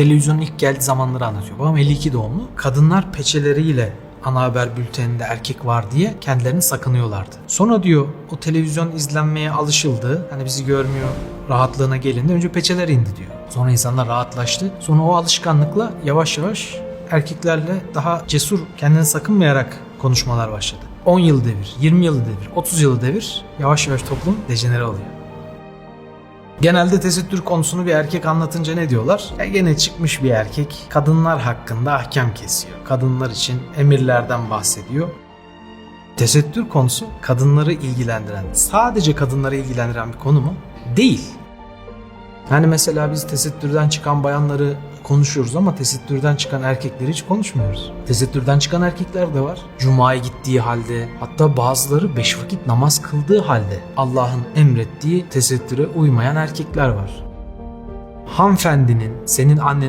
televizyonun ilk geldiği zamanları anlatıyor. Babam 52 doğumlu. Kadınlar peçeleriyle ana haber bülteninde erkek var diye kendilerini sakınıyorlardı. Sonra diyor o televizyon izlenmeye alışıldı. Hani bizi görmüyor rahatlığına gelindi. Önce peçeler indi diyor. Sonra insanlar rahatlaştı. Sonra o alışkanlıkla yavaş yavaş erkeklerle daha cesur kendini sakınmayarak konuşmalar başladı. 10 yıl devir, 20 yıl devir, 30 yıl devir yavaş yavaş toplum dejenere oluyor. Genelde tesettür konusunu bir erkek anlatınca ne diyorlar? Ya gene çıkmış bir erkek kadınlar hakkında ahkam kesiyor. Kadınlar için emirlerden bahsediyor. Tesettür konusu kadınları ilgilendiren, sadece kadınları ilgilendiren bir konu mu? Değil. Yani mesela biz tesettürden çıkan bayanları konuşuyoruz ama tesettürden çıkan erkekleri hiç konuşmuyoruz. Tesettürden çıkan erkekler de var. Cuma'ya gittiği halde hatta bazıları beş vakit namaz kıldığı halde Allah'ın emrettiği tesettüre uymayan erkekler var. Hanımefendinin senin annen